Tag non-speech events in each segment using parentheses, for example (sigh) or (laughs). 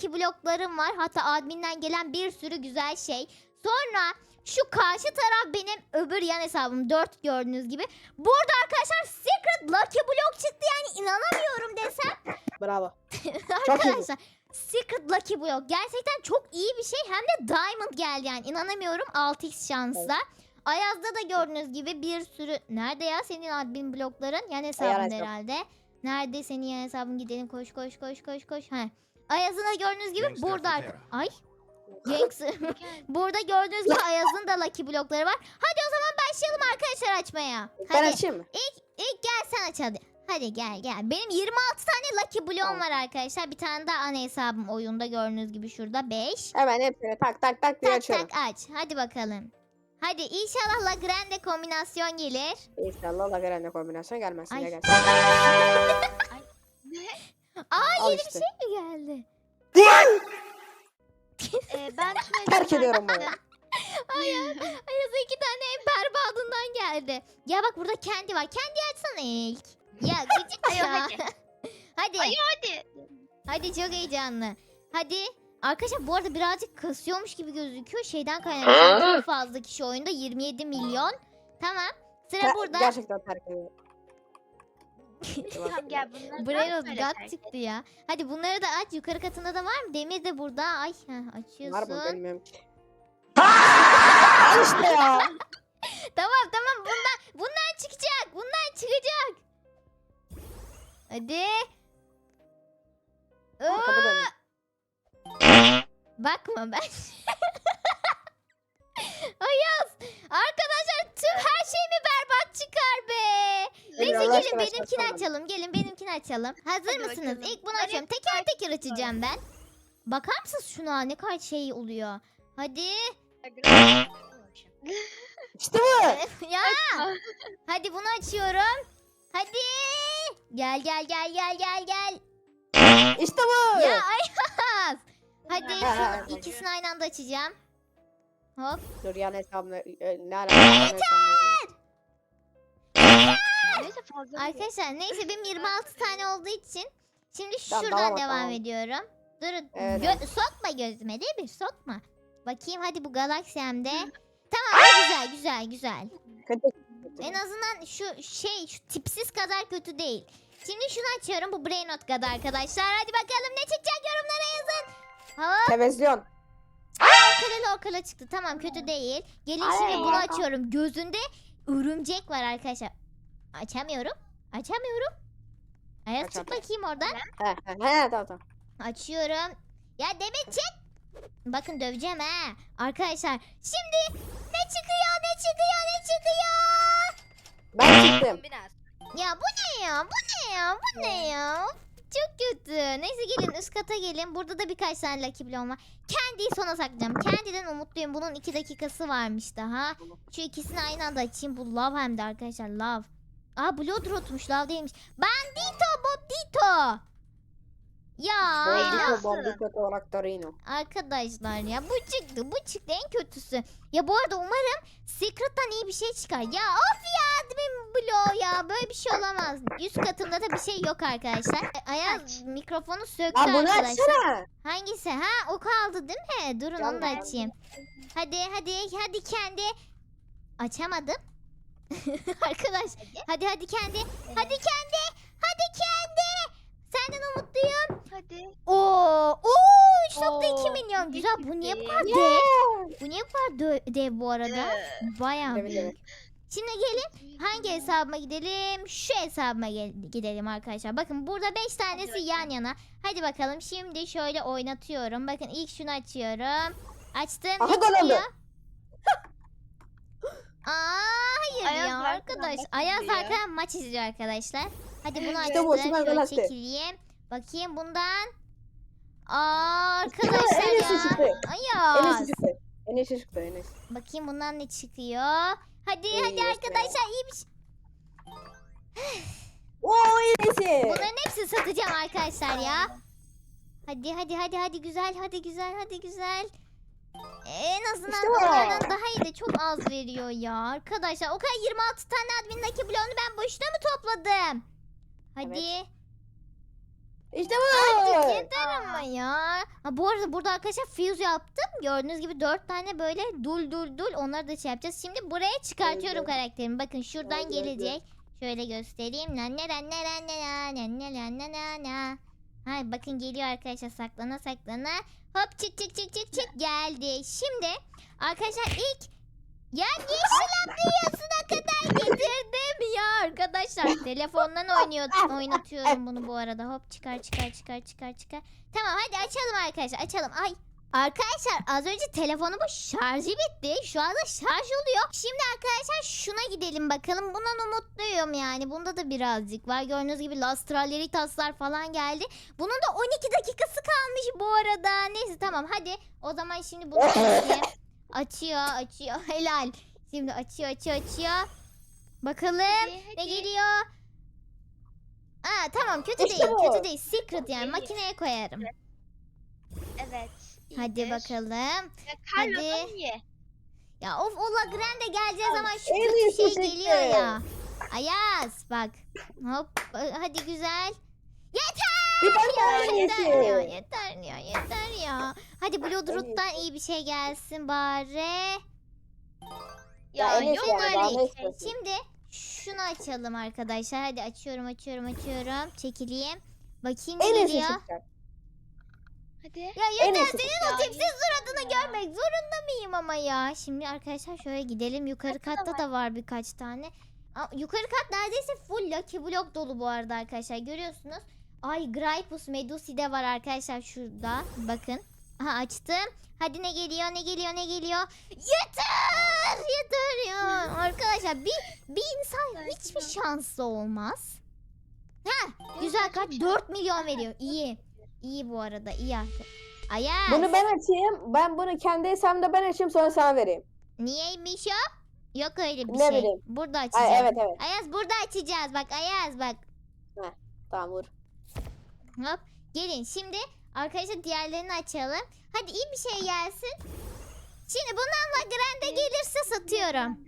lucky bloklarım var. Hatta adminden gelen bir sürü güzel şey. Sonra şu karşı taraf benim öbür yan hesabım. 4 gördüğünüz gibi. Burada arkadaşlar secret lucky block çıktı yani inanamıyorum desem. Bravo. (laughs) Arkadaşlar Secret Lucky Block gerçekten çok iyi bir şey. Hem de Diamond geldi yani inanamıyorum 6x şansla. Ayaz'da da gördüğünüz gibi bir sürü... Nerede ya senin admin blokların? Yani hesabın herhalde. Nerede senin yan hesabın gidelim koş koş koş koş koş. He. Ayaz'ın da gördüğünüz gibi Gangster burada... Fetera. Ay. Gangster. (laughs) (laughs) burada gördüğünüz gibi Ayaz'ın da Lucky blokları var. Hadi o zaman başlayalım arkadaşlar açmaya. Ben Hadi. açayım mı? İlk, ilk gel sen aç hadi. Hadi gel gel. Benim 26 tane Lucky Block'um Tamam. var arkadaşlar. Bir tane daha ana hesabım oyunda gördüğünüz gibi şurada 5. Hemen hepsini tak tak tak diye Tak açıyorum. tak aç. Hadi bakalım. Hadi inşallah La Grande kombinasyon gelir. İnşallah La Grande kombinasyon gelmezsin Ay. ya gelsin. (laughs) Aa Al yeni işte. bir şey mi geldi? (laughs) Ee, ben (laughs) tüm Terk ediyorum bunu. (laughs) Ayaz'a iki tane en berbatından geldi. Ya bak burada kendi var. Kendi açsana ilk. Ya gıcık Ayo, ya. hadi. hadi. Ayo, hadi. Hadi çok heyecanlı. Hadi. Arkadaşlar bu arada birazcık kasıyormuş gibi gözüküyor. Şeyden kaynaklı çok fazla kişi oyunda 27 milyon. Tamam. Sıra burada. Gerçekten terk ediyorum. Tamam gel bunları böyle God çıktı ya. Hadi bunları da aç. Yukarı katında da var mı? Demir de burada. Ay heh, açıyorsun. Var mı bilmiyorum ki. Al işte ya. Tamam tamam bundan bundan çıkacak. Bundan çıkacak. Hadi. Dönüyor. bakma ben. Neyse Allah gelin aşkına benimkini açalım. Gelin benimkini açalım. Hazır Hadi mısınız? bakalım. İlk bunu Hadi. açıyorum. Teker teker açacağım ben. Bakar mısınız şuna ne kadar şey oluyor. Hadi. İşte bu. (laughs) ya. Hadi bunu açıyorum. Hadi. Gel gel gel gel gel gel. İşte bu. Ya Ayaz. Hadi Ha, şunu ikisini aynı anda açacağım. Hop. Dur yan hesabına e, ne alaka? hesabına- Neyse fazla. Arkadaşlar neyse benim 26 tane olduğu için şimdi Tamam, şuradan tamam, devam tamam. ediyorum. Durun. Evet, Gö- sokma gözüme değil mi? Sokma. Bakayım hadi bu galaksiyemde. Tamam güzel güzel güzel. Kötü. En azından şu şey şu tipsiz kadar kötü değil. Şimdi şunu açıyorum bu Brainot kadar arkadaşlar. Hadi bakalım ne çıkacak yorumlara yazın. Hop Televizyon. orkala orkala çıktı. Tamam kötü değil. Gelin Ay, şimdi bunu ay, ay. açıyorum. Gözünde örümcek var arkadaşlar. Açamıyorum. Açamıyorum. Ayaz Aç, çık aç, bakayım oradan. He he he tamam tamam. Açıyorum. Ya Demet çık. Bakın döveceğim ha. Arkadaşlar şimdi ne çıkıyor ne çıkıyor ne çıkıyor. Ben çıktım. Ya bu ne ya? Bu ne ya? Bu ne ya? Çok kötü. Neyse gelin üst kata gelin. Burada da birkaç tane Lucky Block'um var. Candy'yi sona saklayacağım. Candy'den umutluyum. Bunun iki dakikası varmış daha. Şu ikisini aynı anda açayım. Bu love hem de arkadaşlar love. Aa Bloodrot'muş love değilmiş. Bandito Bobito. Ya. Toractorino. Arkadaşlar ya bu çıktı bu çıktı en kötüsü. Ya bu arada umarım Secret'tan iyi bir şey çıkar. Ya of ya admin bloğu ya böyle bir şey olamaz. Üst katında da bir şey yok arkadaşlar. Ayaz mikrofonu söktü Lan bunu arkadaşlar. açsana. Hangisi? Ha o kaldı değil mi? Durun onu da açayım. Hadi hadi hadi kendi. Açamadım. (laughs) Arkadaş hadi hadi kendi. Hadi kendi. Hadi kendi. Senden umutluyum. Hadi. Oo, oo 3.2 Oo, milyon. Güzel. Bu niye bu kadar Yeah. dev? Bu niye bu kadar dev bu arada? Bayağı Evet, büyük. evet. Şimdi gelin hangi hesabıma gidelim? Şu hesabıma gidelim arkadaşlar. Bakın burada 5 tanesi yan yana. Hadi bakalım şimdi şöyle oynatıyorum. Bakın ilk şunu açıyorum. Açtım. Aha, ne çıkıyor? Aa hayır Ayaz ya arkadaş. maç Ayaz izliyor. arkadan maç izliyor arkadaşlar. Hadi bunu İşte bu. Süper Şöyle Galaxy. çekileyim. Bakayım bundan. Aa arkadaşlar En iyisi ya. çıktı. Ayaz. iyisi çıktı. En iyisi çıktı. En iyisi. Bakayım bundan ne çıkıyor. Hadi İyi hadi işte. arkadaşlar iyi bir şey. (gasps) Oo en iyisi. Bunların hepsini satacağım arkadaşlar ya. Hadi hadi hadi hadi güzel hadi güzel hadi güzel. En azından İşte onlardan daha iyi de çok az veriyor ya arkadaşlar. O kadar 26 tane admindeki bloğunu ben boşuna mı topladım? Hadi. İşte bu. Hayır. yeter ama ya. Ha, bu arada burada arkadaşlar fuse yaptım. Gördüğünüz gibi dört tane böyle dul dul dul onları da şey yapacağız. Şimdi buraya çıkartıyorum Evet. karakterimi. Bakın şuradan Evet, gelecek. Şöyle göstereyim. Na na na na na na na Ha, bakın geliyor arkadaşlar saklana saklana. Hop çık çık çık çık çık geldi. Şimdi arkadaşlar ilk ya yeşil dünyasına kadar getirdim ya arkadaşlar. Telefondan oynuyor, oynatıyorum bunu bu arada. Hop çıkar çıkar çıkar çıkar çıkar. Tamam hadi açalım arkadaşlar açalım. Ay Arkadaşlar az önce telefonumun şarjı bitti. Şu anda şarj oluyor. Şimdi arkadaşlar şuna gidelim bakalım. Bundan umutluyum yani. Bunda da birazcık var. Gördüğünüz gibi Lastraleritaslar falan geldi. Bunun da 12 dakikası kalmış bu arada. Neyse tamam hadi. O zaman şimdi bunu (laughs) açayım. Açıyor açıyor. (laughs) Helal. Şimdi açıyor açıyor açıyor. Bakalım Hadi, ne hadi. geliyor. Aa tamam kötü İşte değil bu. kötü değil. Secret yani makineye koyarım. Evet. Hadi iyidir. bakalım. Ya Hadi. ye. Ya of o Lagrande geleceği zaman şu en kötü iyisi şey seçtim. geliyor ya. Ayaz bak. Hop hadi güzel. Bir tane Ya yeter ya yeter. yeter ya yeter ya. Hadi Bloodroot'tan iyi bir şey gelsin bari. Ya Ya, yok ya, öyle daha şey. ne istiyorsun? Şimdi şunu açalım arkadaşlar. Hadi açıyorum açıyorum açıyorum. Çekileyim. Bakayım ne En iyisi geliyor. çıkacak. Hadi. Ya yeter senin o tipsiz suratını görmek zorunda mıyım ama ya. Şimdi arkadaşlar şöyle gidelim. Yukarı Katta da katta da var birkaç tane. Aa, yukarı kat neredeyse full Lucky Block dolu bu arada arkadaşlar. Görüyorsunuz. Ay Gripus Medusi de var arkadaşlar şurada. Bakın. Aha açtım. Hadi ne geliyor ne geliyor ne geliyor. Yeter! Yeter ya. (laughs) Arkadaşlar bir, bir insan hiçbir şanslı olmaz. Ha güzel kart 4 milyon veriyor. İyi. İyi bu arada iyi artık. Ayaz. Bunu ben açayım. Ben bunu kendi hesabımda ben açayım sonra sana vereyim. Niyeymiş o? Yok öyle bir Ne şey. bileyim. Burada açacağız. Ay, evet evet. Ayaz burada açacağız. Bak Ayaz bak. Tamam vur. Hop. Gelin şimdi arkadaşlar diğerlerini açalım. Hadi iyi bir şey gelsin. Şimdi bundan Lagrande gelirse satıyorum.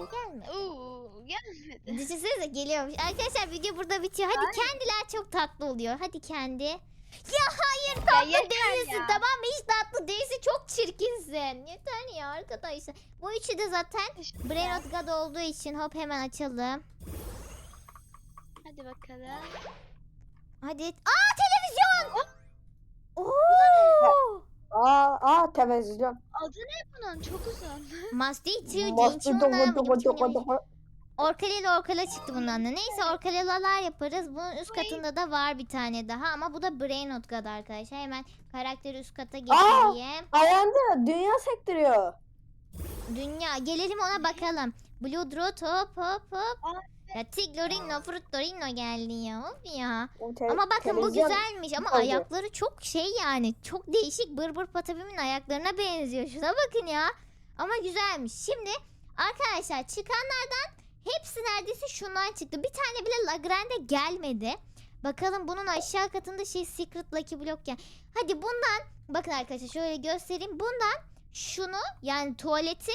Gelme. Oo, gelmedi. (laughs) Düşünsenize geliyormuş. Arkadaşlar video burada bitiyor. Hadi kendiler çok tatlı oluyor. Hadi kendi. Ya hayır Ya tatlı yeter değilsin ya. tamam mı? Hiç tatlı değilsin. Çok çirkinsin. Yeter ya arkadaşlar. Bu üçü de zaten Brain of God olduğu için hop hemen açalım. Hadi bakalım. Hadi. Aa televizyon. Oo. Aa, aa televizyon. Adı ne bunun? Çok uzun. Must two Bastı genç dogo dogo dogo dogo. Orkaleli orkala çıktı bundan da. Neyse orkalelalar yaparız. Bunun üst katında da var bir tane daha ama bu da Brain God arkadaşlar. Hemen karakteri üst kata getireyim. Ayağında dünya sektiriyor. Dünya gelelim ona bakalım. Blood Road hop hop hop. Aa, Ya Tiglorino Frutorino geldi ya. Hop ya. Te- Ama bakın bu televizyon- güzelmiş ama Tabii. ayakları çok şey yani. Çok değişik Bırbır Patapim'in ayaklarına benziyor. Şuna bakın ya. Ama güzelmiş. Şimdi arkadaşlar çıkanlardan hepsi neredeyse şundan çıktı. Bir tane bile Lagrande gelmedi. Bakalım bunun aşağı katında şey Secret Lucky Block ya. Hadi bundan bakın arkadaşlar şöyle göstereyim. Bundan şunu yani tuvaleti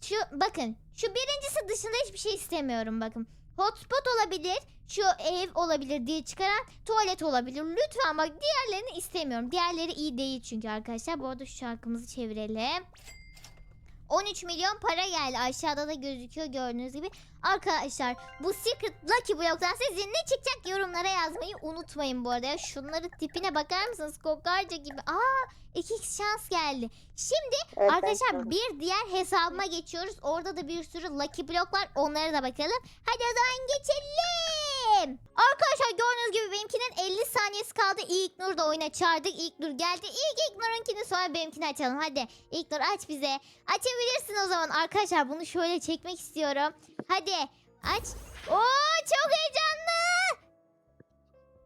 şu bakın şu birincisi dışında hiçbir şey istemiyorum bakın. Hotspot olabilir, şu ev olabilir diye çıkaran tuvalet olabilir. Lütfen bak diğerlerini istemiyorum. Diğerleri iyi değil çünkü arkadaşlar. Bu arada şu şarkımızı çevirelim. 13 milyon para geldi. Aşağıda da gözüküyor gördüğünüz gibi. Arkadaşlar bu Secret Lucky Block'tan sizin ne çıkacak yorumlara yazmayı unutmayın bu arada. Ya şunların tipine bakar mısınız? Kokarca gibi. Aa iki şans geldi. Şimdi Evet, Arkadaşlar evet. bir diğer hesabıma geçiyoruz. Orada da bir sürü Lucky Block var. Onlara da bakalım. Hadi o zaman geçelim. Arkadaşlar gördüğünüz gibi benimkinin 50 saniyesi kaldı. İlk Nur da oyuna çağırdık. İlk Nur geldi. İlk İlk Nur'unkini sonra benimkini açalım. Hadi İlk Nur aç bize. Açabilirsin o zaman. Arkadaşlar bunu şöyle çekmek istiyorum. Hadi aç. Oo çok heyecanlı.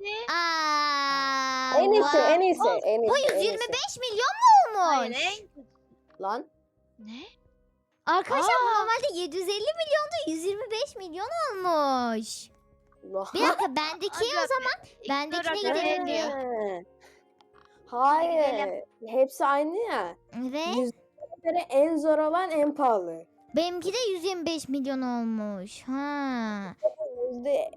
Ne? Aa, En iyisi, en iyisi, en iyisi. Bu en 125 iyisi. milyon mu olmuş? Hayır. Lan. Ne? Arkadaşlar Aa. normalde 750 milyonda 125 milyon olmuş. Lan. Bir (laughs) dakika bendeki o zaman bendekine gidelim diyor. He. Hayır. Hepsi aynı ya. Ve göre en zor olan en pahalı. benimki de 125 milyon olmuş. Ha. Yüzde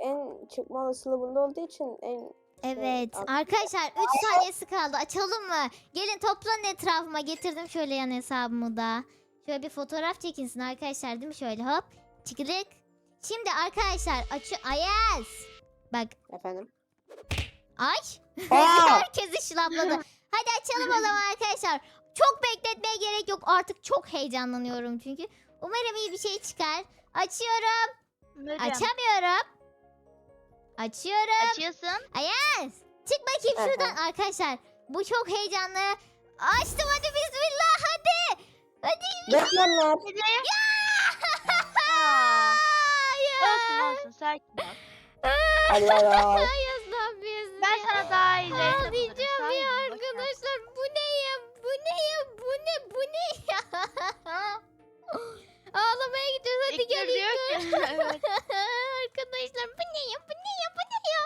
en çıkma olasılığı bunda olduğu için en Evet arkadaşlar 3 saniyesi kaldı açalım mı? Gelin toplanın etrafıma getirdim şöyle yan hesabımı da. Şöyle bir fotoğraf çekinsin arkadaşlar değil mi şöyle hop çıkırık. Şimdi arkadaşlar açı Ayaz. Bak Efendim. ay Aa! (laughs) herkes ışılapladı. Hadi açalım o (laughs) zaman arkadaşlar. Çok bekletmeye gerek yok artık çok heyecanlanıyorum çünkü. Umarım iyi bir şey çıkar. Açıyorum. Umarım. Açamıyorum. Açıyorum. Açıyorsun. Ayaz. Çık bakayım Aha. şuradan arkadaşlar. Bu çok heyecanlı. Açtım hadi bismillah hadi. Hadi. Beklenler. Aa, olsun olsun sakin ol. Allah Allah. Ayaz ne yapıyorsun? Ben sana daha iyilerini bulurum. Ağlayacağım ya arkadaşlar. Bu ne ya? Bu ne ya? Bu ne? Bu ne ya? (laughs) Ağlamaya gidiyoruz hadi gel İlknur. (laughs) (laughs) Arkadaşlar bu ne ya bu ne ya bu ne ya?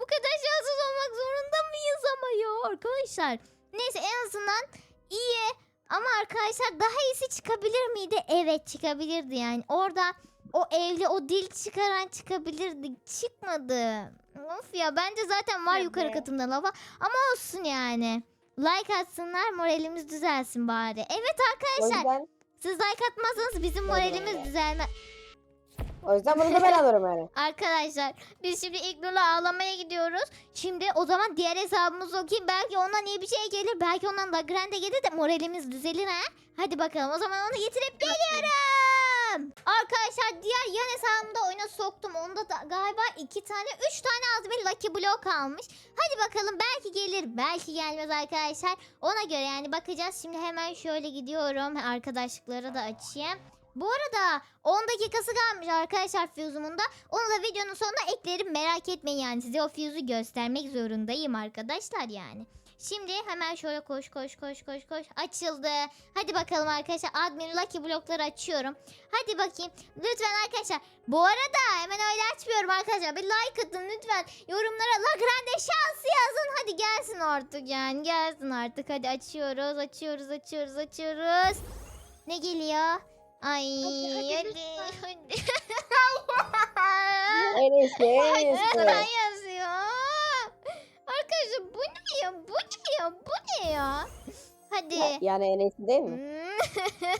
Bu kadar şanssız olmak zorunda mıyız ama ya arkadaşlar. Neyse en azından iyi ama arkadaşlar daha iyisi çıkabilir miydi? Evet çıkabilirdi yani. Orada o evli o dil çıkaran çıkabilirdi. Çıkmadı. Of ya bence zaten var Ya yukarı be. katımda lava. Ama olsun yani. Like atsınlar moralimiz düzelsin bari. Evet O arkadaşlar yüzden, siz like atmazsanız bizim moralimiz öyle. düzelmez. o yüzden bunu da ben alırım yani. (laughs) Arkadaşlar biz şimdi İlknur'la ağlamaya gidiyoruz. Şimdi o zaman diğer hesabımızı okuyayım. Belki ondan iyi bir şey gelir. Belki ondan da grande gelir de moralimiz düzelir ha. Hadi bakalım o zaman onu getirip geliyorum. Arkadaşlar diğer yan hesabımda oyuna soktum. Onda da galiba iki tane, üç tane az bir lucky block almış. Hadi bakalım belki gelir, belki gelmez arkadaşlar. Ona göre yani bakacağız. Şimdi hemen şöyle gidiyorum. Arkadaşlıkları da açayım. Bu arada 10 dakikası kalmış arkadaşlar fuse'umun da. Onu da videonun sonuna eklerim merak etmeyin yani size o fuse'u göstermek zorundayım arkadaşlar yani. Şimdi hemen şöyle koş koş koş koş koş açıldı. Hadi bakalım arkadaşlar admin lucky blokları açıyorum. Hadi bakayım lütfen arkadaşlar. Bu arada hemen öyle açmıyorum arkadaşlar. Bir like atın lütfen. Yorumlara La Grande şansı yazın. Hadi gelsin artık yani gelsin artık. Hadi açıyoruz açıyoruz açıyoruz açıyoruz. Ne geliyor? Ay Hadi, hadi hadi lütfen. hadi. (laughs) En iyisi en Neden iyisi. yazıyor? Arkadaşlar bu ne ya? Bu ne ya? Bu ne ya? Hadi. Ya- Yani en iyisi değil mi? Hmm. (laughs)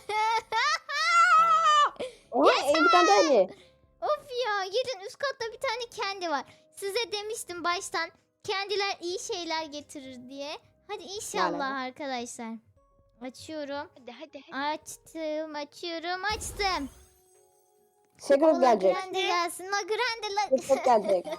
Oha e, bir tane daha iyi. of ya gidin üst katta bir tane kendi var. Size demiştim baştan kendiler iyi şeyler getirir diye. Hadi inşallah alaka? arkadaşlar. Açıyorum. Hadi hadi hadi. Açtım, açıyorum, açtım. Secret Ola gelecek. Grande gelsin. La Grande la... Secret gelecek. (laughs)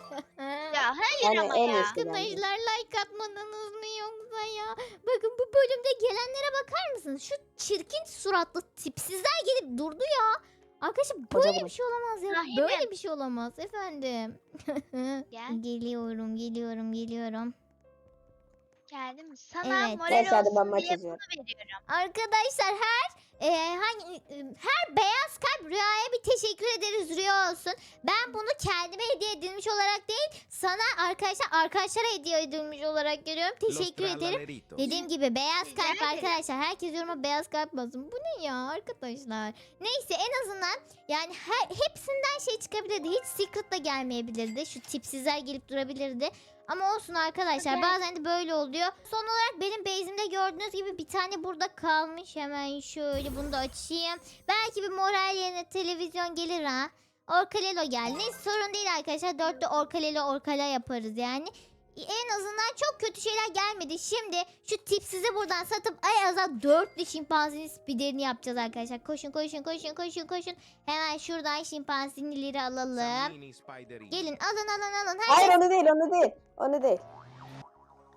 Ya hayır Yani ama en ya. iyisi. Arkadaşlar like atmadınız mı yoksa ya? Bakın bu bölümde gelenlere bakar mısınız? Şu çirkin suratlı tipsizler gelip durdu ya. Arkadaşlar böyle Koca bir şey olamaz ya. Böyle bir şey olamaz efendim. (laughs) Gel. geliyorum, geliyorum, geliyorum. Geldim mi? Sana Evet. moral ben olsun maç diye yazıyorum. bunu veriyorum. Arkadaşlar her e, hangi e, her beyaz kalp Rüya'ya bir teşekkür ederiz Rüya olsun. Ben bunu kendime hediye edilmiş olarak değil, sana arkadaşlar arkadaşlara hediye edilmiş olarak görüyorum. Teşekkür ederim. Dediğim gibi beyaz Rica kalp ederim. arkadaşlar. Herkes yoruma beyaz kalp basın. Bu ne ya arkadaşlar? Neyse en azından yani her, hepsinden şey çıkabilirdi. Hiç secret da gelmeyebilirdi. Şu tipsizler gelip durabilirdi. Ama olsun arkadaşlar Evet. bazen de böyle oluyor. Son olarak benim base'imde gördüğünüz gibi bir tane burada kalmış. Hemen şöyle bunu da açayım. Belki bir moral yerine televizyon gelir ha. Orkalelo geldi. Neyse sorun değil arkadaşlar. Dörtte orkalelo orkala yaparız yani. En azından çok kötü şeyler gelmedi. Şimdi şu tipsizi buradan satıp Ayaz'a dörtlü şimpanzini spiderini yapacağız arkadaşlar. Koşun koşun koşun koşun koşun. Hemen şuradan şimpanzinileri alalım. Gelin alın alın alın. Hayır Herkes... onu değil onu değil. Onu değil.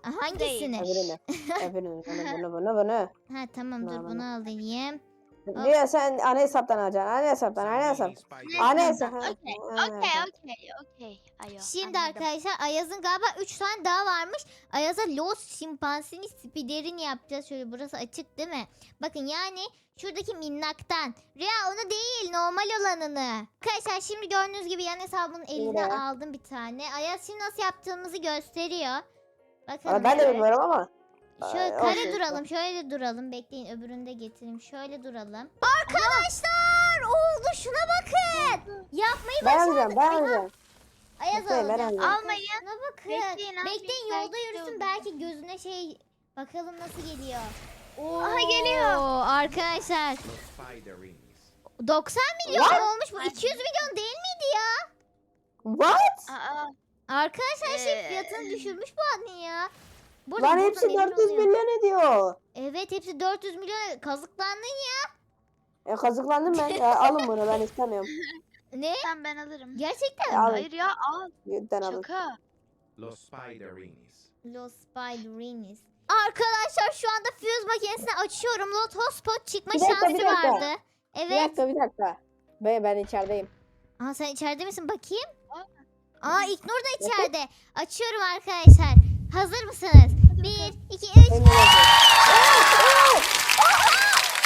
Hangisini? Öbürünü. (laughs) Öbürünü. Bunu bunu bunu. Ha tamam dur bunu alayım. Diyor sen ana hesaptan alacaksın. Ana hesaptan ana hesaptan. Ana hesap. Okey, okey, hesap. okey, okey. Ayo, Şimdi anladım. arkadaşlar Ayaz'ın galiba 3 tane daha varmış. Ayaz'a Los Şimpansini spiderini yapacağız. Şöyle burası açık değil mi? Bakın yani şuradaki minnaktan. Rüya onu değil normal olanını. Arkadaşlar şimdi gördüğünüz gibi yan hesabının eline aldım bir tane. Ayaz şimdi nasıl yaptığımızı gösteriyor. Bakın. Ama ben de bilmiyorum ama. Şöyle kare olsun. duralım. Şöyle duralım. Bekleyin öbürünü de getireyim. Şöyle duralım. Arkadaşlar oldu şuna bakın. Yapmayı Ben başardık. ben alacağım. Ayaz ben alacağım. Almayın. Şuna bakın. Bekleyin Bekleyin belki yolda de yürüsün belki gözüne şey bakalım nasıl geliyor. Oo, Aha, geliyor. Arkadaşlar Los Spiderings. 90 milyon What? olmuş bu 200 milyon değil miydi ya? What? Aa, Arkadaşlar şey Ee, fiyatını düşürmüş bu anne ya. Burada, Lan buradan hepsi emin 400 oluyorum. milyon ediyor. Evet hepsi 400 milyon kazıklandın ya. E, kazıklandım ben. E, (laughs) alın bunu ben istemiyorum. Ne? sen ben alırım. Gerçekten Ya, mi? alın. Hayır ya al. Lütfen alın. Şaka. Los Spiderings. Los Spiderines. Arkadaşlar şu anda fuse makinesini açıyorum. Lot hotspot çıkma Bir dakika, şansı bir dakika. vardı. Bir Evet. dakika bir dakika. Ben, ben içerideyim. Aa sen içeride misin bakayım? Aa. Aa İknur da içeride. Açıyorum arkadaşlar. Hazır mısınız? Hadi 1, 2, 3. Emin olun.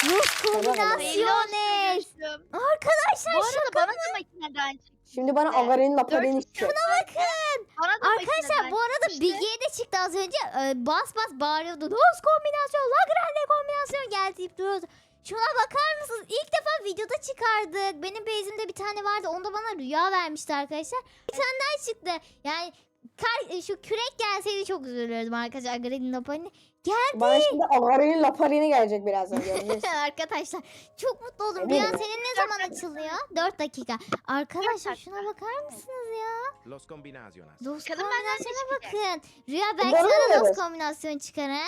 Los Hayırlı olsun kombinasyonez. çocuğum. Arkadaşlar Bu arada şaka bana mı? da makineden çıktı. Şimdi bana agarin laparini Dört- çıkacak. Bakın. Bana da Arkadaşlar makineden bu arada çıkmıştı. Bilge'ye de çıktı az önce. Ee, bas bas bağırıyordu. Los kombinasyon, La Grande kombinasyon geldi deyip duruyordu. Şuna bakar mısınız? İlk defa videoda çıkardık. Benim bezimde bir tane vardı. Onda bana rüya vermişti arkadaşlar. Bir tane daha çıktı. Yani kar, şu kürek gelseydi çok üzülürdüm arkadaşlar. Agredin Lapani. Bana şimdi agarin laparini gelecek birazdan göreceğiz. (laughs) arkadaşlar çok mutlu oldum. Eminim. Rüya senin ne zaman açılıyor? 4 dakika. Arkadaşlar şuna bakar mısınız ya? Los Combinaciones. Los çıkacak? bakın. Rüya belki sana los veriyorsun? kombinasyon çıkar ha?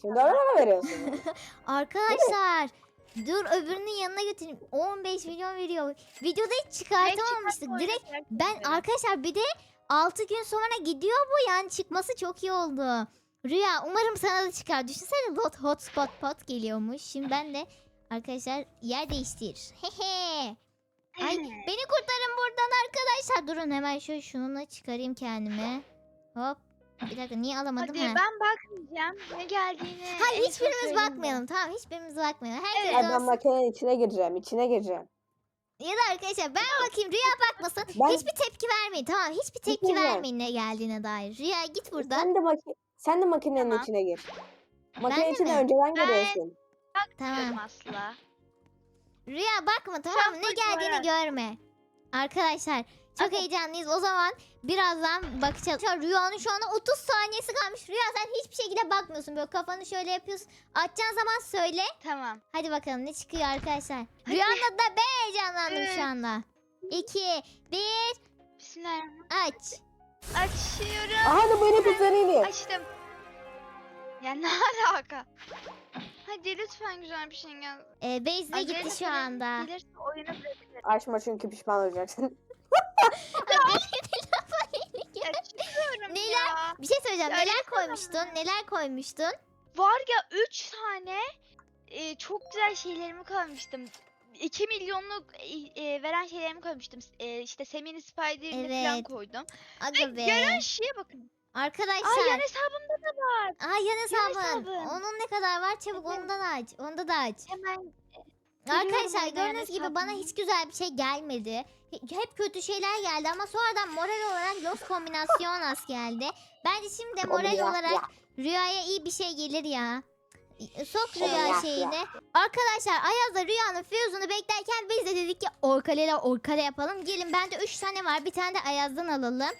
Şimdi ona mı veriyorsun? (laughs) Arkadaşlar dur öbürünün yanına götüreyim. 15 milyon veriyor. Videoda hiç çıkartamamıştık. Direkt ben arkadaşlar bir de 6 gün sonra gidiyor bu yani çıkması çok iyi oldu. Rüya umarım sana da çıkar. Düşünsene lot hotspot pot geliyormuş. Şimdi ben de arkadaşlar yer değiştir. Hehe. Ay beni kurtarın buradan arkadaşlar. Durun hemen şöyle şununla çıkarayım kendimi. Hop. Bir dakika niye alamadım Hadi ha? ben bakmayacağım. Ne geldiğini. Hayır hiçbirimiz bakmayalım tamam hiçbirimiz bakmayalım. Herkes Evet. Ben makinenin içine gireceğim. içine gireceğim. Ya da arkadaşlar ben bakayım Rüya bakmasın. Ben- Hiçbir tepki vermeyin tamam hiçbir tepki Güzel. vermeyin ne geldiğine dair. Rüya git buradan. Sen de, maki sen de makinenin Tamam. içine gir. Ben Makinenin de içine mi? önceden Ben-. Tamam. Asla. Rüya bakma tamam mı? Ne geldiğini görme. Arkadaşlar çok heyecanlıyız. O zaman birazdan bakacağız. Şu an Rüya'nın şu anda 30 saniyesi kalmış. Rüya sen hiçbir şekilde bakmıyorsun. Böyle kafanı şöyle yapıyorsun. Açacağın zaman söyle. Tamam. Hadi bakalım ne çıkıyor arkadaşlar. Rüya'nın da ben heyecanlandım Evet. şu anda. 2, 1, Bismillahirrahmanirrahim. aç. Açıyorum. Aha da böyle pizzeriydi. Açtım. Ya ne (laughs) alaka? Hadi lütfen güzel bir şey gel. Ee, Beyz'de Acele gitti şu anda. Gelirse oyunu bırakırım. Açma çünkü pişman olacaksın. Neler? Bir şey söyleyeceğim. Ya Neler koymuştun? Neler koymuştun? Var ya 3 tane e, çok güzel şeylerimi koymuştum. 2 milyonluk e, e, veren şeylerimi koymuştum. E, işte Semih'in Spider'ini falan Evet. koydum. Aga be. Gelen şeye bakın. Aa Arkadaşlar. yan hesabımda da var. Aa yan hesabın. hesabın. Onun ne kadar var? Çabuk Evet. ondan aç. Onda da aç. Hemen Arkadaşlar orada yan gördüğünüz gibi bana hiç güzel bir şey gelmedi. He- Hep kötü şeyler geldi ama sonradan moral olarak Los Combinaciones geldi. Bence şimdi moral olarak Rüya'ya iyi bir şey gelir ya. Sok Rüya Kombinasyon. şeyini. Arkadaşlar Ayaz'la Rüya'nın fuse'unu beklerken biz de dedik ki orkaleyle orkale yapalım. Gelin bende 3 tane var. Bir tane de Ayaz'dan alalım.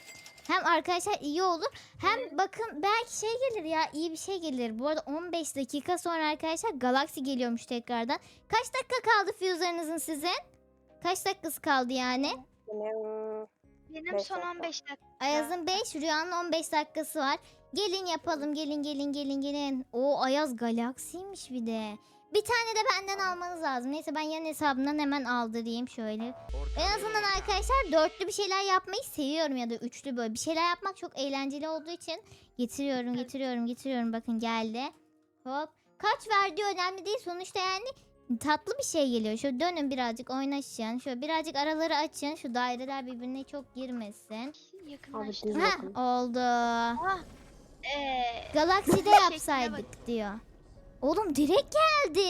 Hem arkadaşlar iyi olur. Hem bakın belki şey gelir ya iyi bir şey gelir. Bu arada 15 dakika sonra arkadaşlar Galaxy geliyormuş tekrardan. Kaç dakika kaldı fuse'larınızın sizin? Kaç dakikası kaldı yani? Benim- benim Beş son dakika. 15 dakika. Ayaz'ın 5, Rüya'nın 15 dakikası var. Gelin yapalım gelin gelin gelin gelin. O Ayaz Galaxy'ymiş bir de. Bir tane de benden almanız lazım. Neyse ben yan hesabından hemen aldırayım şöyle. En azından arkadaşlar dörtlü bir şeyler yapmayı seviyorum ya da üçlü böyle. Bir şeyler yapmak çok eğlenceli olduğu için getiriyorum getiriyorum getiriyorum. Bakın geldi. Hop. Kaç verdiği önemli değil. Sonuçta yani tatlı bir şey geliyor. Şöyle dönün birazcık oynaşın. Şöyle birazcık araları açın. Şu daireler birbirine çok girmesin. Yakınlaştı. Ha oldu. Ah. Eee. Galaxy'de (laughs) Şekline bak. yapsaydık diyor. Oğlum direkt geldi.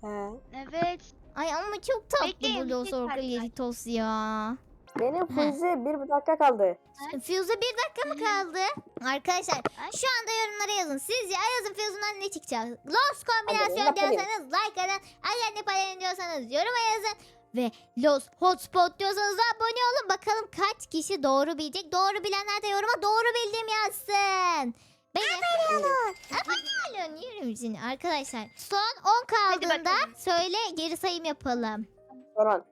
He. Evet. Ay ama çok tatlı Bekleyin, bu Los Orkalitos ya. Benim fuzi bir dakika kaldı. Fuse'a bir dakika mı kaldı? Arkadaşlar şu anda yorumlara yazın. Sizce Ayaz'ın Fuse'undan ne çıkacak? Los kombinasyon Hadi, diyorsanız like atın. Ayaz ne paylaşın diyorsanız yoruma yazın. ve Los Hotspot diyorsanız da abone olun. Bakalım kaç kişi doğru bilecek. Doğru bilenler de yoruma doğru bildim yazsın. Benim... Abone olun. Abone olun. Yürü müsün? Arkadaşlar son 10 kaldığında söyle geri sayım yapalım. Sorun.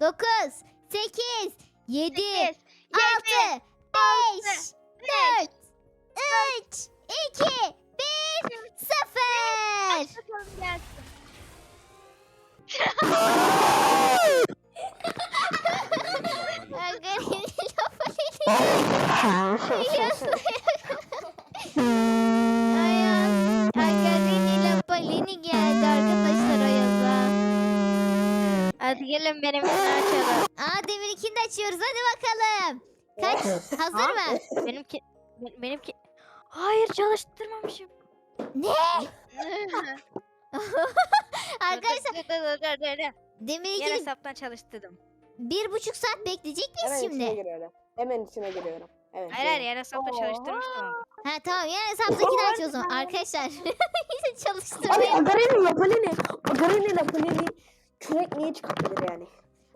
9, 8, 7, Sekiz, 6, 5, beş, 4, 3, 2, 1, 0. Bakalım gelsin. Agarini (laughs) (laughs) (laughs) Kaç? Hazır mı? Benimki ben- benimki Hayır çalıştırmamışım. (laughs) Arkadaşlar Dur, dur, dur, dur, dur, dur. Demir 2'ni hesaptan çalıştırdım. bir buçuk saat bekleyecek miyiz Hemen içine şimdi? giriyorum. Hemen içine giriyorum. Evet. Hayır hayır yan hesaptan Oo. çalıştırmıştım. Ha tamam yan hesaptakini aç o zaman. Arkadaşlar (laughs) yine Abi çalıştırmayın. Agarini Lapalini. Agarini Lapalini. Kürek niye çıkartılır yani?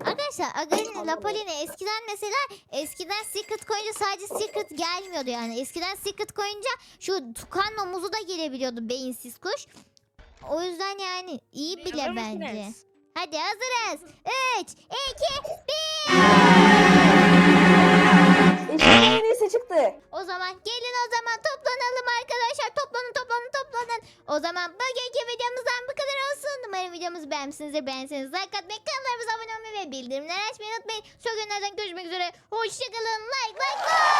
Arkadaşlar Agarini Lapalini eskiden mesela eskiden Secret koyunca sadece Secret gelmiyordu yani. Eskiden Secret koyunca şu Tukan'la muzu da gelebiliyordu beyinsiz kuş. O yüzden yani iyi bile bence. Hadi hazırız. 3, 2, 1. İşte en çıktı. O zaman gelin o zaman toplanalım arkadaşlar. Toplanın toplanın toplanın. O zaman bugünkü videomuzdan bu kadar olsun. Umarım videomuzu beğenmişsinizdir. Beğenseniz like atmayı, kanallarımıza abone olmayı ve bildirimleri açmayı unutmayın. Çok günlerden görüşmek üzere. Hoşçakalın. Like like like.